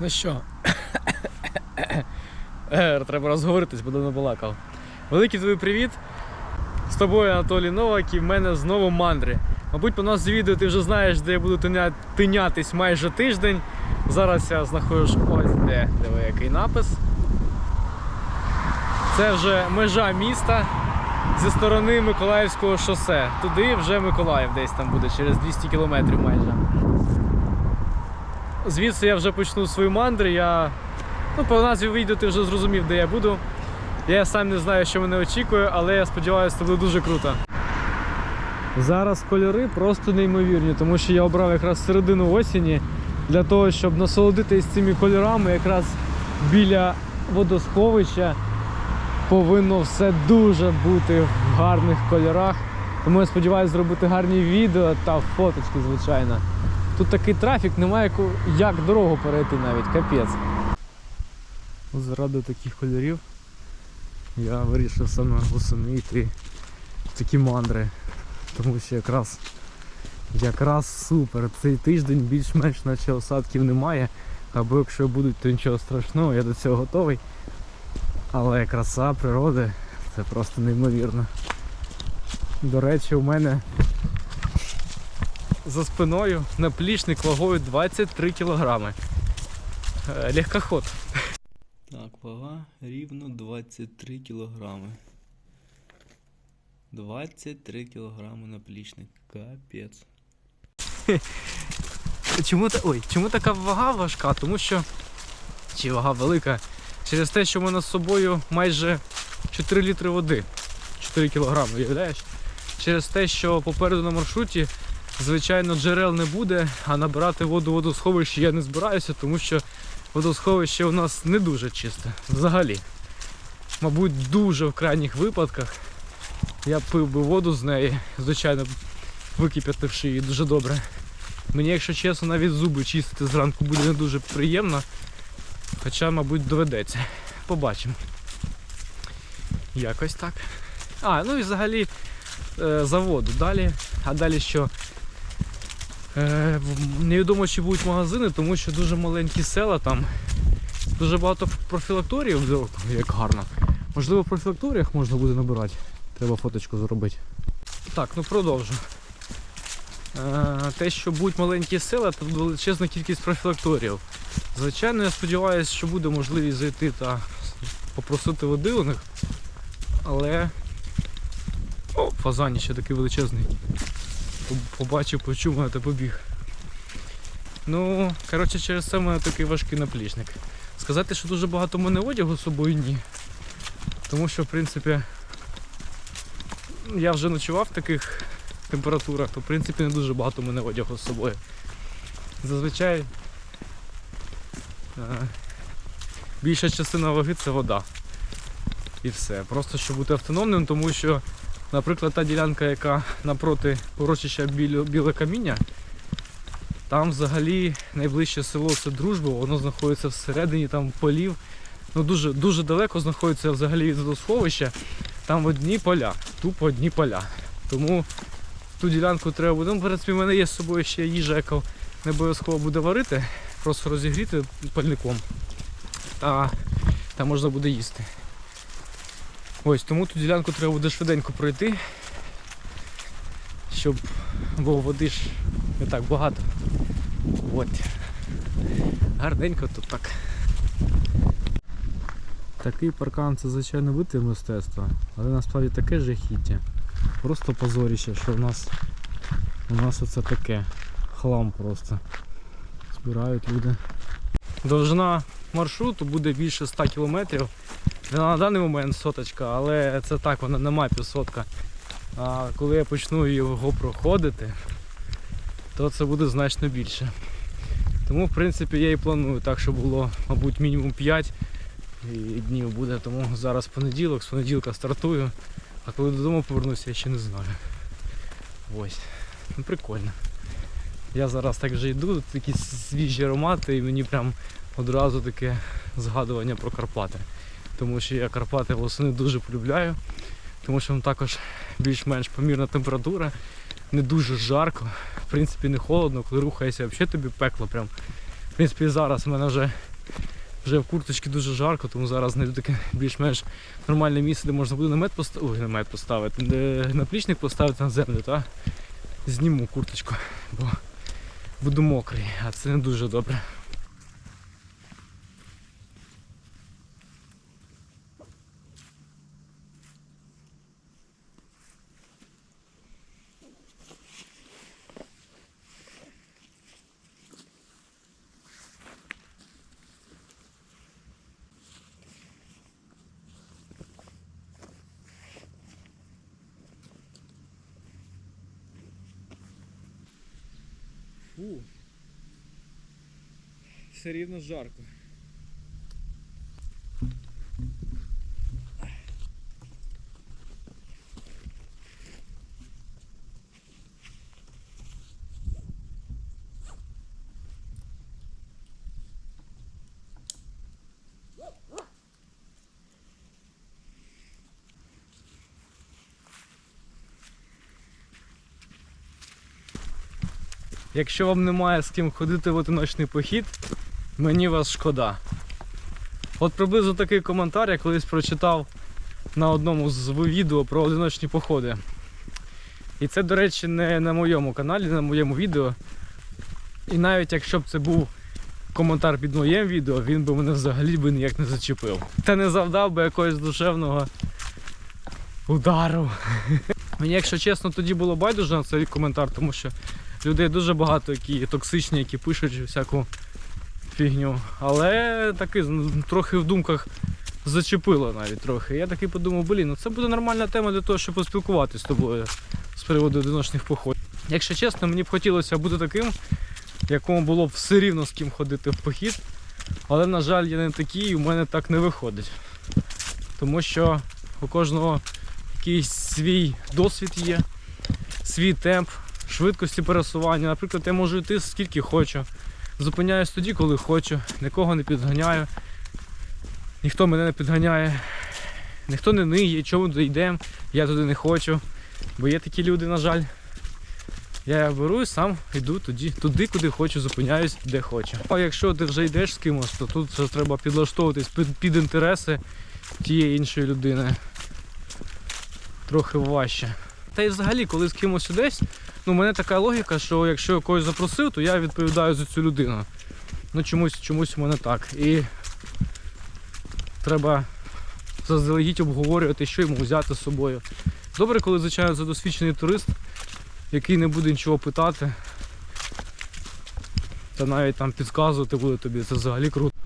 Ну що? Е, Треба розговоритись, бо давно балакав. Великий тобі привіт. З тобою Анатолій Новак і в мене знову мандри. Мабуть, по нас з відео ти вже знаєш, де я буду тиня- тинятись майже тиждень. Зараз я знаходжусь ось де. Диви, який напис. Це вже межа міста зі сторони Миколаївського шосе. Туди вже Миколаїв десь там буде, через 200 кілометрів майже. Звідси я вже почну свої мандри. Я ну, по назві відео ти вже зрозумів, де я буду. Я сам не знаю, що мене очікує, але я сподіваюся, це буде дуже круто. Зараз кольори просто неймовірні, тому що я обрав якраз середину осені для того, щоб насолодитись цими кольорами, якраз біля водосховища повинно все дуже бути в гарних кольорах. Тому я сподіваюся зробити гарні відео та фоточки, звичайно. Тут такий трафік, немає як дорогу перейти навіть, капець. Заради таких кольорів я вирішив саме восени йти в такі мандри. Тому що якраз якраз супер. Цей тиждень більш-менш наче осадків немає. Або якщо будуть, то нічого страшного, я до цього готовий. Але краса природи це просто неймовірно. До речі, у мене за спиною наплічник вагою 23 кілограми. Е, Легкоход. Так, вага рівно 23 кілограми. 23 кілограми наплічник. Капець. Чому, та... Ой, чому така вага важка? Тому що. Чи вага велика? Через те, що в мене з собою майже 4 літри води. 4 кілограми, уявляєш? Через те, що попереду на маршруті, звичайно, джерел не буде, а набирати воду в водосховищі я не збираюся, тому що водосховище у нас не дуже чисте. Взагалі. Мабуть, дуже в крайніх випадках я пив би воду з неї, звичайно, викип'ятивши її дуже добре. Мені, якщо чесно, навіть зуби чистити зранку буде не дуже приємно. Хоча, мабуть, доведеться. Побачимо. Якось так. А, ну і взагалі е, за воду далі. А далі що? Е, невідомо, чи будуть магазини, тому що дуже маленькі села там. Дуже багато профілакторіїв, як гарно. Можливо, в профілакторіях можна буде набирати. Треба фоточку зробити. Так, ну продовжу. Е, те, що будуть маленькі села, то величезна кількість профілакторіїв. Звичайно, я сподіваюся, що буде можливість зайти та попросити води у них. Але. О, фазані ще такий величезний. Поб- Побачив, почув та побіг. Ну, коротше, через це в мене такий важкий наплічник. Сказати, що дуже багато мене одягу з собою ні. Тому що, в принципі, я вже ночував в таких температурах, то в принципі не дуже багато мене одягу з собою. Зазвичай е, більша частина ваги це вода. І все. Просто щоб бути автономним, тому що, наприклад, та ділянка, яка напроти урочища біле, каміння, там взагалі найближче село це дружба, воно знаходиться всередині там полів. Ну дуже, дуже далеко знаходиться взагалі від водосховища. Там одні поля, тупо одні поля. Тому ту ділянку треба буде. Ну, в принципі, в мене є з собою ще їжа, яка не обов'язково буде варити, просто розігріти пальником. А там можна буде їсти. Ось, тому ту ділянку треба буде швиденько пройти, щоб бо води ж не так багато. От. Гарненько тут так. Такий паркан це звичайно витвір мистецтва, але насправді таке жахіття. Просто позоріще, що в нас у нас оце таке. Хлам просто. Збирають люди. Довжина маршруту буде більше 100 кілометрів. На даний момент соточка, але це так, вона на мапі сотка. А коли я почну його проходити, то це буде значно більше. Тому в принципі я і планую так, щоб було, мабуть, мінімум 5 днів буде. Тому зараз понеділок, з понеділка стартую. А коли додому повернуся, я ще не знаю. Ось. Ну прикольно. Я зараз так вже йду, такі свіжі аромати, і мені прям одразу таке згадування про Карпати. Тому що я Карпати восени дуже полюбляю, тому що там також більш-менш помірна температура, не дуже жарко, в принципі не холодно, коли рухаєшся, взагалі тобі пекло прям В принципі, зараз в мене вже, вже в курточці дуже жарко, тому зараз знайду таке більш-менш нормальне місце, де можна буде намет поставити. Намет поставити, де наплічник поставити на землю, та зніму курточку, бо буду мокрий, а це не дуже добре. Фу. Все рівно жарко. Якщо вам немає з ким ходити в одиночний похід, мені вас шкода. От приблизно такий коментар я колись прочитав на одному з відео про одиночні походи. І це, до речі, не на моєму каналі, не на моєму відео. І навіть якщо б це був коментар під моїм відео, він би мене взагалі би ніяк не зачепив. Та не завдав би якогось душевного удару. Мені, якщо чесно, тоді було байдуже на цей коментар, тому що людей дуже багато, які токсичні, які пишуть всяку фігню. Але таки трохи в думках зачепило навіть трохи. Я такий подумав, блін, ну це буде нормальна тема для того, щоб поспілкуватися з тобою з приводу одиночних походів. Якщо чесно, мені б хотілося бути таким, якому було б все рівно з ким ходити в похід. Але, на жаль, я не такий, і у мене так не виходить. Тому що у кожного якийсь свій досвід є, свій темп, швидкості пересування. Наприклад, я можу йти скільки хочу. Зупиняюсь тоді, коли хочу, нікого не підганяю, ніхто мене не підганяє, ніхто не ниє, чому туди йдемо, я туди не хочу. Бо є такі люди, на жаль. Я беру і сам йду туди, туди, куди хочу, зупиняюсь, де хочу. А якщо ти вже йдеш з кимось, то тут вже треба підлаштовуватись під, під інтереси тієї іншої людини. Трохи важче. Та й взагалі, коли з кимось ідеш, ну, у мене така логіка, що якщо я когось запросив, то я відповідаю за цю людину. Ну чомусь, чомусь у мене так. І треба заздалегідь обговорювати, що йому взяти з собою. Добре, коли, звичайно, це досвідчений турист, який не буде нічого питати. Та навіть там підказувати буде тобі, це взагалі круто.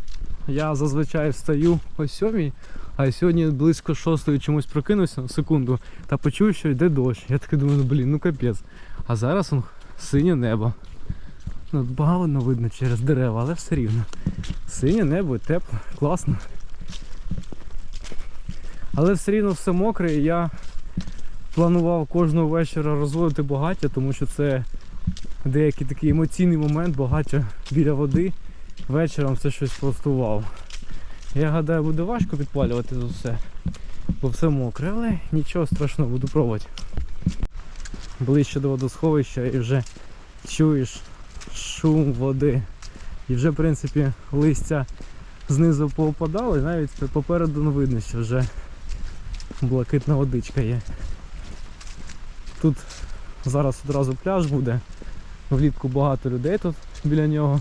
Я зазвичай встаю о сьомій, а сьогодні близько шостої чомусь прокинувся на секунду та почув, що йде дощ. Я такий думаю, ну блін, ну капець. А зараз он, синє небо. Ну, погано видно через дерева, але все рівно. Синє небо, тепло, класно. Але все рівно все мокре, і я планував кожного вечора розводити багаття, тому що це деякий такий емоційний момент, багаття біля води. Вечором це щось простував. Я гадаю, буде важко підпалювати це все, бо все мокре, але нічого страшного, буду пробувати. Ближче до водосховища і вже чуєш шум води. І вже, в принципі, листя знизу поопадало, і навіть попереду не видно, що вже блакитна водичка є. Тут зараз одразу пляж буде. Влітку багато людей тут біля нього.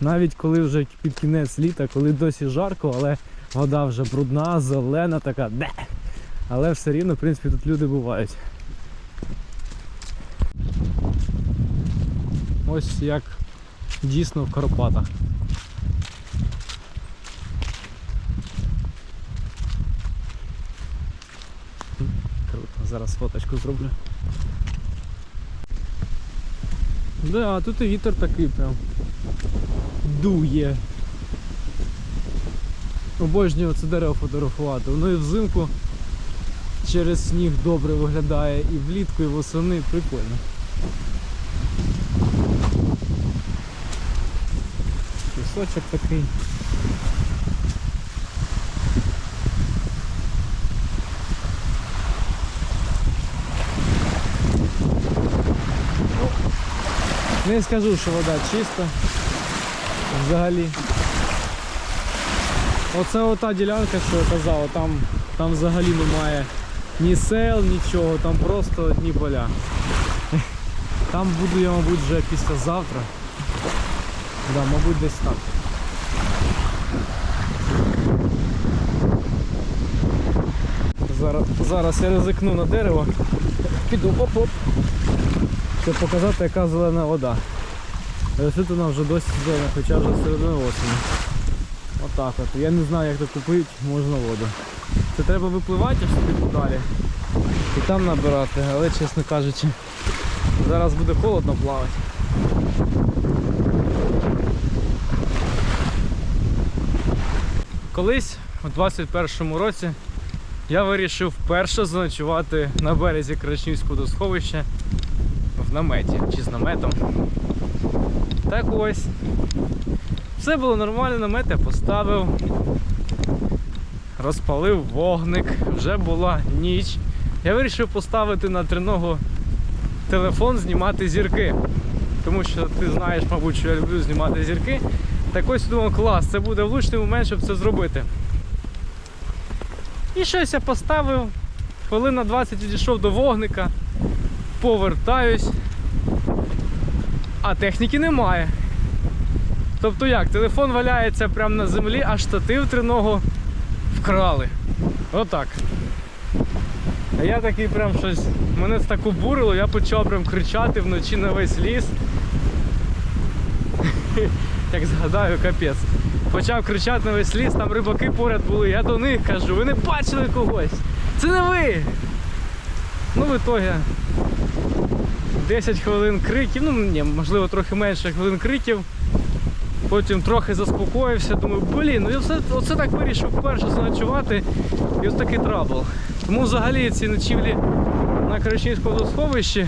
Навіть коли вже під кінець літа, коли досі жарко, але вода вже брудна, зелена така, де. Але все рівно, в принципі, тут люди бувають. Ось як дійсно в Карпатах. Круто, зараз фоточку зроблю. Да, тут і вітер такий прям дує. Обожнюю це дерево фотографувати. Воно і взимку через сніг добре виглядає, і влітку, і восени прикольно. Пісочок такий. Не скажу, що вода чиста. взагалі. Оце ота ділянка, що я казав, там, там взагалі немає ні сел, нічого, там просто одні поля. Там буду я, мабуть, вже післязавтра. Да, мабуть, десь так. Зараз, зараз я ризикну на дерево. Піду оп-оп. Щоб показати, яка зелена вода. Лежить вона вже досі зелена, хоча вже середина осені. Отак от. Я не знаю, як докупити можна воду. Це треба випливати аж туди подалі. І там набирати, але чесно кажучи, зараз буде холодно плавати. Колись, у 21-му році, я вирішив вперше заночувати на березі Крачнівського водосховища в наметі чи з наметом. Так ось. Все було нормально, намет я поставив, розпалив вогник, вже була ніч. Я вирішив поставити на триногу телефон, знімати зірки. Тому що ти знаєш, мабуть, що я люблю знімати зірки. Так ось думав, клас, це буде влучний момент, щоб це зробити. І щось я поставив, хвилин на 20 відійшов до вогника, повертаюсь, а техніки немає. Тобто як, телефон валяється прямо на землі, а штатив триногу вкрали. Отак. А я такий прям щось. Мене так обурило, я почав прям кричати вночі на весь ліс. Як згадаю, капець. Почав кричати на весь ліс, там рибаки поряд були, я до них кажу, ви не бачили когось. Це не ви. Ну, в ітогі 10 хвилин криків, ну ні, можливо трохи менше хвилин криків. Потім трохи заспокоївся, думаю, блін, ну все, оце так вирішив вперше заночувати і ось такий трабл. Тому взагалі ці ночівлі на Карачинському водосховищі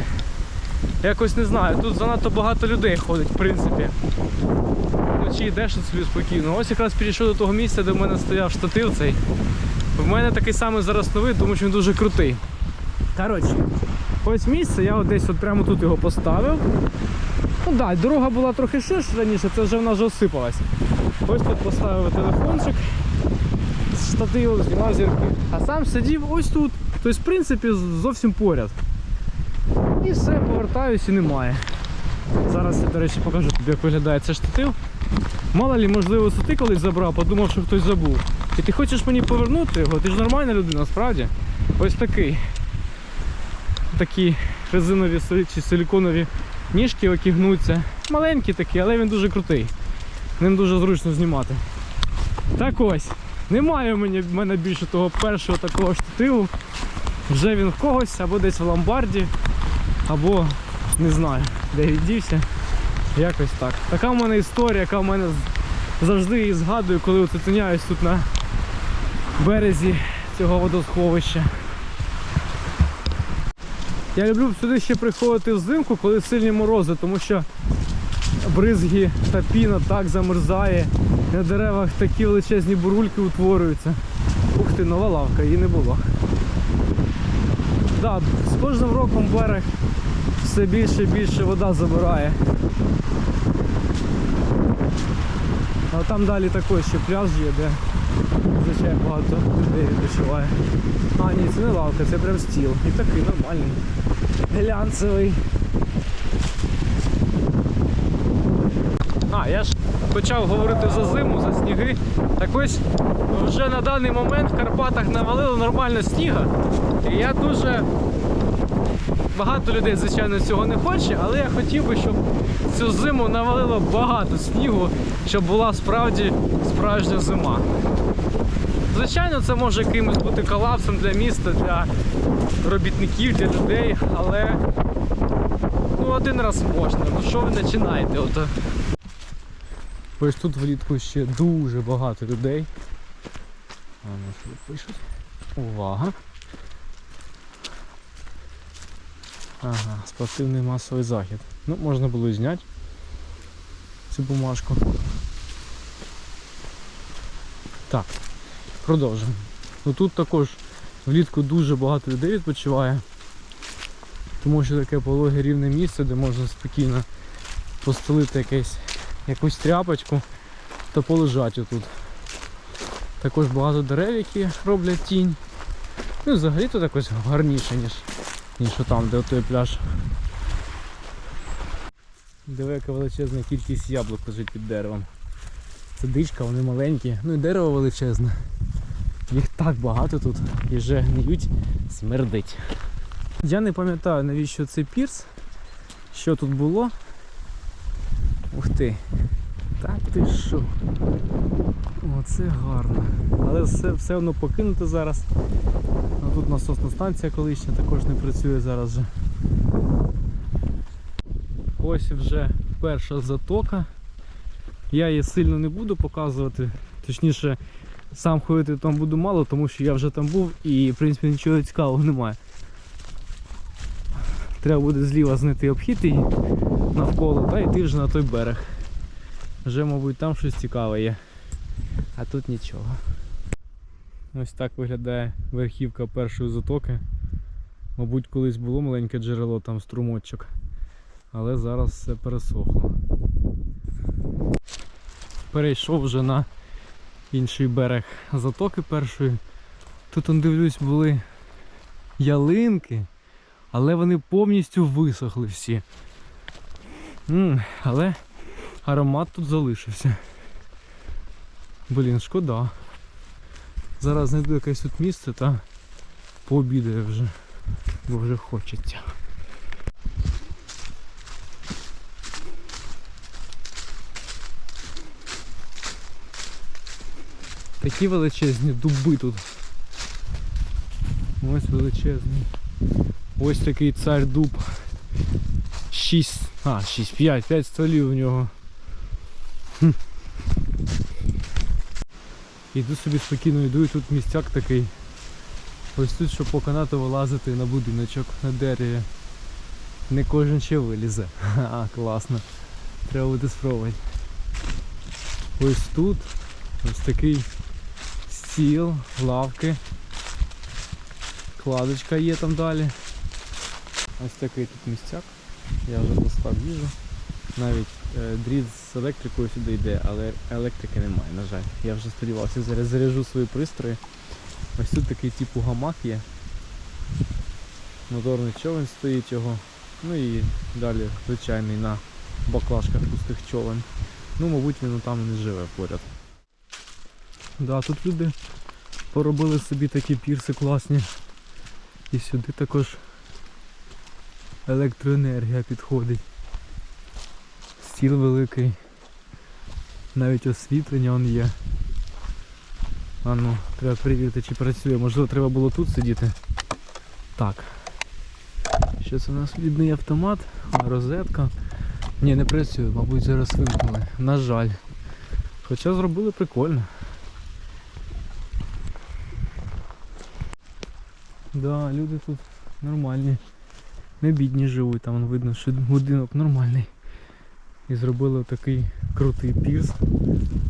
якось не знаю, тут занадто багато людей ходить, в принципі. Вночі йдеш собі спокійно. Ось якраз підійшов до того місця, де в мене стояв штатив цей. В мене такий самий зараз новий, тому що він дуже крутий. Коротше, ось місце, я от десь от прямо тут його поставив. Ну да, дорога була трохи ширша раніше, це вже вона вже осипалась. Ось тут поставив телефончик з штативом, знімав зірки. А сам сидів ось тут. Тобто, в принципі, зовсім поряд. І все, повертаюсь і немає. Зараз я, до речі, покажу як виглядає цей штатив. Мало лі, можливо, висоти колись забрав, подумав, що хтось забув. І ти хочеш мені повернути його, ти ж нормальна людина, справді. Ось такий. Такі резинові чи силіконові ніжки, які гнуться. Маленькі такі, але він дуже крутий. Ним дуже зручно знімати. Так ось. Немає в мені- в мене більше того першого такого штативу. Вже він в когось, або десь в ломбарді, або не знаю, де віддівся. Якось так. Така в мене історія, яка в мене завжди її згадую, коли оцепеняюсь тут на березі цього водосховища. Я люблю сюди ще приходити взимку, коли сильні морози, тому що бризги та піна так замерзає. На деревах такі величезні бурульки утворюються. Ух ти, нова лавка, її не було. Да, з кожним роком берег все більше і більше вода забирає. А там далі такий ще пляж є, де зазвичай багато людей відпочиває. А, ні, це не лавка, це прям стіл. І такий нормальний. Глянцевий. А, я ж почав говорити за зиму, за сніги. Так ось вже на даний момент в Карпатах навалило нормально сніга. І я дуже багато людей, звичайно, цього не хоче, але я хотів би, щоб цю зиму навалило багато снігу, щоб була справді справжня зима. Звичайно, це може якимось бути колапсом для міста, для робітників, для людей, але ну один раз можна. Ну що ви починаєте? Ото. Ось тут влітку ще дуже багато людей. А ну що пишуть? Увага. Ага, спортивний масовий захід. Ну, можна було і зняти цю бумажку. Так, продовжимо. Ну тут також влітку дуже багато людей відпочиває. Тому що таке пологе рівне місце, де можна спокійно постелити якесь, якусь тряпочку, та полежать отут. Також багато дерев, які роблять тінь. Ну і взагалі тут якось гарніше, ніж, ніж там, де той пляж. Диви, яка величезна кількість яблук лежить під деревом. Це дичка, вони маленькі, ну і дерево величезне. Їх так багато тут і вже гниють, смердить. Я не пам'ятаю навіщо цей пірс, що тут було. Ух ти. Та ти що? Оце гарно. Але все, все одно покинуто зараз. А тут насосна станція колишня також не працює зараз вже. Ось вже перша затока. Я її сильно не буду показувати. Точніше, сам ходити там буду мало, тому що я вже там був і в принципі нічого цікавого немає. Треба буде зліва знайти обхід її навколо та йти вже на той берег. Вже, мабуть, там щось цікаве є. А тут нічого. Ось так виглядає верхівка першої затоки. Мабуть, колись було маленьке джерело, там струмочок. Але зараз все пересохло. Перейшов вже на інший берег затоки першої. Тут он дивлюсь були ялинки, але вони повністю висохли всі. але аромат тут залишився. Блін, шкода. Зараз знайду якесь тут місце та пообідаю вже, бо вже хочеться. Такі величезні дуби тут. Ось величезний. Ось такий цар дуб. 6, а, 6, 5, 5 стволів у нього. Іду собі спокійно йду і тут містяк такий. Ось тут, щоб по канату вилазити на будиночок на дереві. Не кожен ще вилізе. А, класно. Треба буде спробувати. Ось тут ось такий стіл, лавки. Кладочка є там далі. Ось такий тут містяк. Я вже достав їжу. Навіть е, дріт з електрикою сюди йде, але електрики немає, на жаль. Я вже сподівався, зараз заряджу свої пристрої. Ось тут такий типу гамак є. Моторний човен стоїть його. Ну і далі звичайний на баклажках пустих човен. Ну, мабуть, він там не живе поряд. Да, тут люди поробили собі такі пірси класні. І сюди також електроенергія підходить. Стіл великий. Навіть освітлення он є. А ну, треба перевірити, чи працює. Можливо, треба було тут сидіти. Так. Що це у нас відний автомат, розетка. Ні, не працює, мабуть, зараз вимкнули. На жаль. Хоча зробили прикольно. Да, люди тут нормальні. Не бідні живуть, там видно, що будинок нормальний. І зробили такий крутий пірс.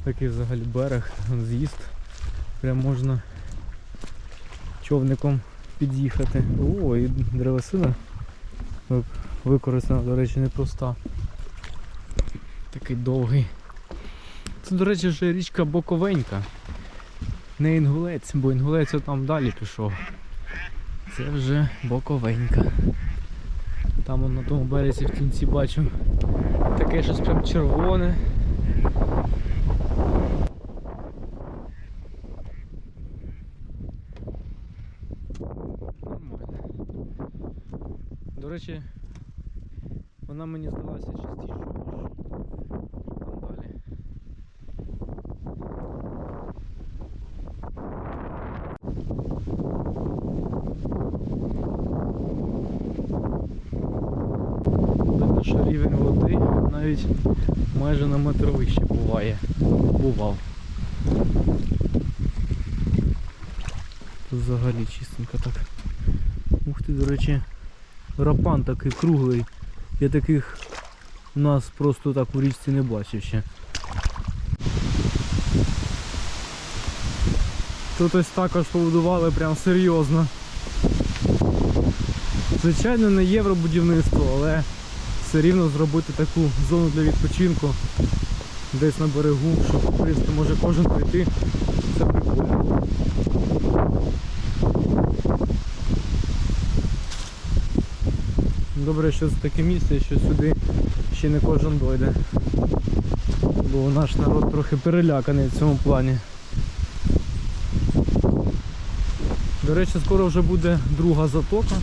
Такий взагалі берег, з'їзд. Прям можна човником під'їхати. О, і древесина використана, до речі, непроста. Такий довгий. Це, до речі, вже річка Боковенька. Не інгулець, бо інгулець там далі пішов. Це вже Боковенька. Там на тому березі в кінці бачу таке щось прям червоне. Нормально. До речі, вона мені здалася частіше, ніж там далі. Видно, рівень води навіть майже на метр вище буває. Бував. Тут взагалі чистенько так. Ух ти, до речі, рапан такий круглий. Я таких у нас просто так у річці не бачив ще. Тут ось також побудували прям серйозно. Звичайно, не євробудівництво, але все рівно зробити таку зону для відпочинку десь на берегу, щоб в може кожен прийти. Це прикольно. Добре, що це таке місце, що сюди ще не кожен дойде. Бо наш народ трохи переляканий в цьому плані. До речі, скоро вже буде друга затока.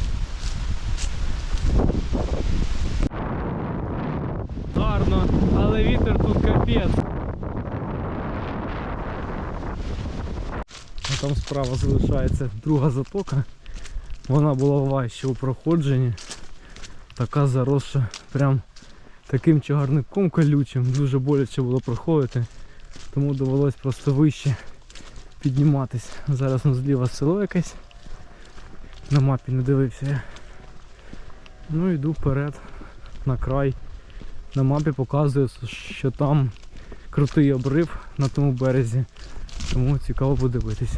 Гарно, але вітер тут капець. А там справа залишається друга затока. Вона була важче у проходженні. Така заросша прям таким чагарником колючим. Дуже боляче було проходити. Тому довелось просто вище підніматись. Зараз ну, зліва село якесь. На мапі не дивився я. Ну йду вперед на край. На мапі показує, що там крутий обрив на тому березі. Тому цікаво подивитись.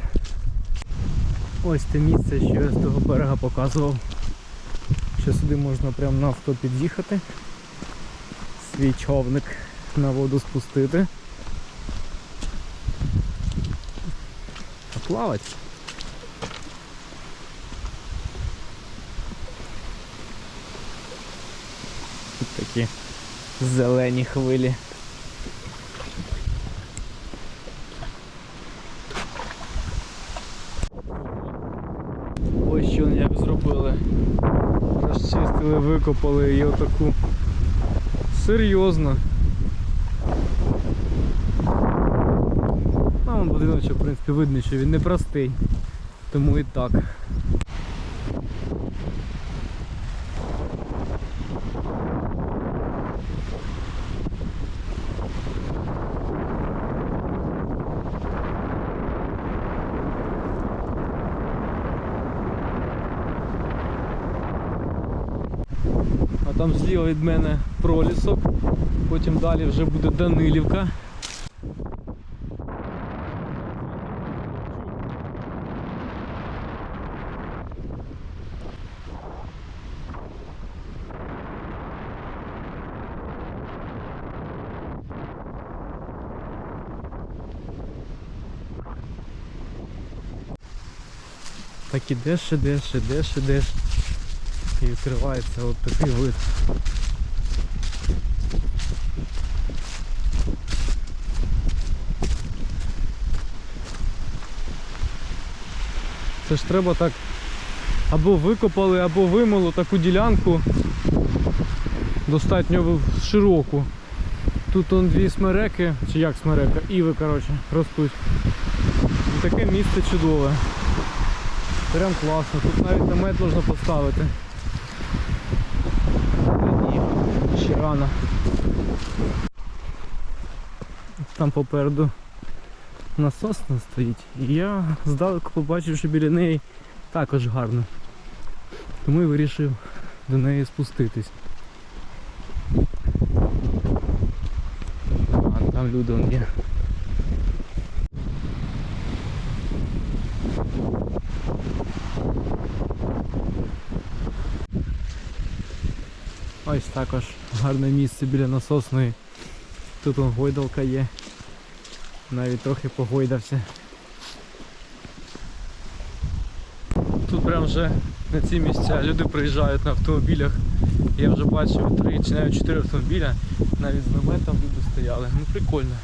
Ось те місце, що я з того берега показував. Що сюди можна прямо на авто під'їхати. Свій човник на воду спустити. А плавати. Тут такі зелені хвилі. Ось що як зробили. Розчистили, викопали її отаку. Серйозно. Там будиночок, в принципі, видно, що він непростий. Тому і так. Там зліва від мене пролісок, потім далі вже буде Данилівка. Так ідеш, ідеш, ідеш, ідеш. Відкривається от такий вид. Це ж треба так або викопали, або вимило таку ділянку достатньо широку. Тут он дві смереки, чи як смерека, іви, коротше, ростуть. І таке місце чудове. Прям класно, тут навіть намет можна поставити. Та ні, ще рано. Там попереду насосна стоїть. І я здалеку побачив, що біля неї також гарно. Тому і вирішив до неї спуститись. А там люди є. Ось також гарне місце біля насосної. Тут вон гойдалка є. Навіть трохи погойдався. Тут прям вже на ці місця люди приїжджають на автомобілях. Я вже бачив три чи навіть чотири автомобіля. Навіть з наметом люди стояли. Ну прикольно.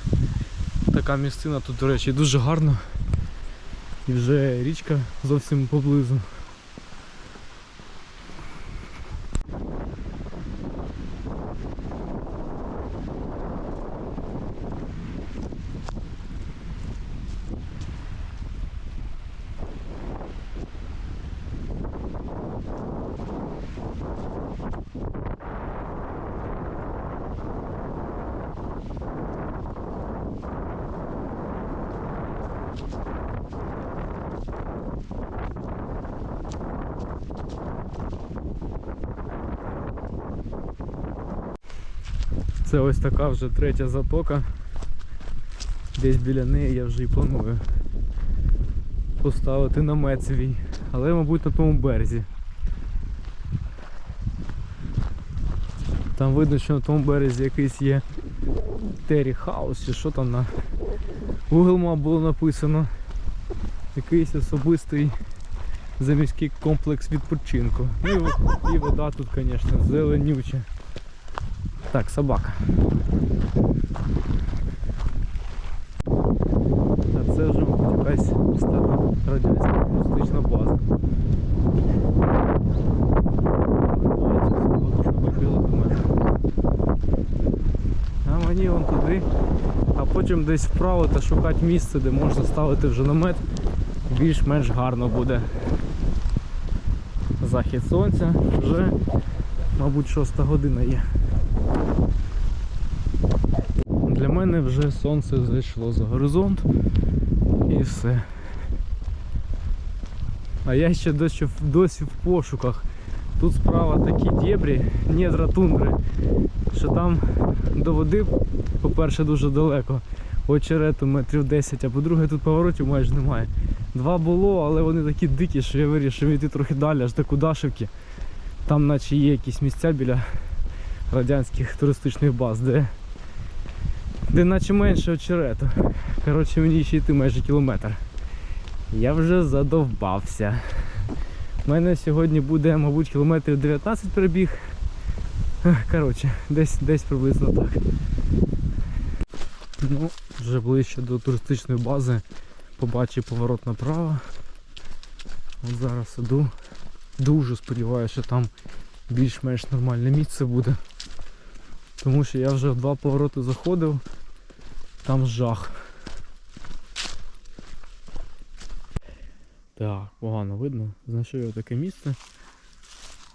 Така місцина тут, до речі, дуже гарно. І вже річка зовсім поблизу. Це ось така вже третя затока. Десь біля неї я вже і планую поставити намет свій. Але мабуть на тому березі. Там видно, що на тому березі якийсь є Террі Хаус, чи що там на Google Map було написано. Якийсь особистий заміський комплекс відпочинку. Ну і, вода тут, звісно, зеленюча. Так, собака. А це вже якась стара радянська туристична база. А мені вон туди, а потім десь вправо та шукати місце, де можна ставити вже намет. Більш-менш гарно буде. Захід сонця вже, мабуть, шоста година є. Для мене вже сонце зайшло за горизонт і все. А я ще досі, досі в пошуках. Тут справа такі дєбрі, недра тундри, що там до води, по-перше, дуже далеко. Очерету метрів 10, а по-друге, тут поворотів майже немає. Два було, але вони такі дикі, що я вирішив йти трохи далі, аж до Кудашівки. Там наче є якісь місця біля радянських туристичних баз, де, де наче менше очерету. Коротше, мені ще йти майже кілометр. Я вже задовбався. У мене сьогодні буде, мабуть, кілометрів 19 перебіг. Коротше, десь, десь приблизно так. Ну, вже ближче до туристичної бази побачив поворот направо. От зараз іду. Дуже сподіваюся, що там більш-менш нормальне місце буде. Тому що я вже в два повороти заходив, там жах. Так, погано видно. Знайшов я таке місце.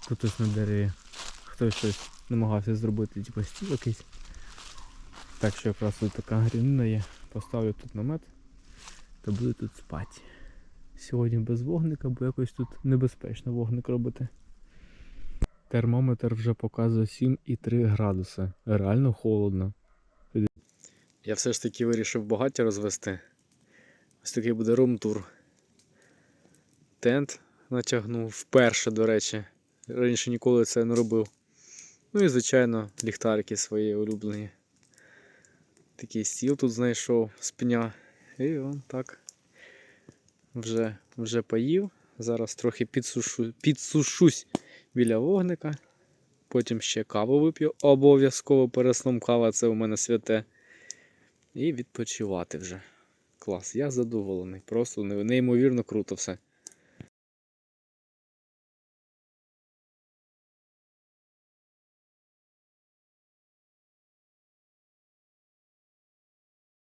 Тут ось на дереві хтось щось намагався зробити, типу стіл якийсь. Так що якраз тут така грінина є. Поставлю тут намет та буду тут спати. Сьогодні без вогника, бо якось тут небезпечно вогник робити. Термометр вже показує 7,3 градуси. Реально холодно. Я все ж таки вирішив багаття розвести. Ось такий буде рум-тур. Тент натягнув вперше, до речі. Раніше ніколи це не робив. Ну і, звичайно, ліхтарики свої улюблені. Такий стіл тут знайшов з пня. І он так. Вже, вже поїв. Зараз трохи підсушу, підсушусь біля вогника. Потім ще каву вип'ю. Обов'язково перед кава це у мене святе. І відпочивати вже. Клас, я задоволений. Просто неймовірно круто все.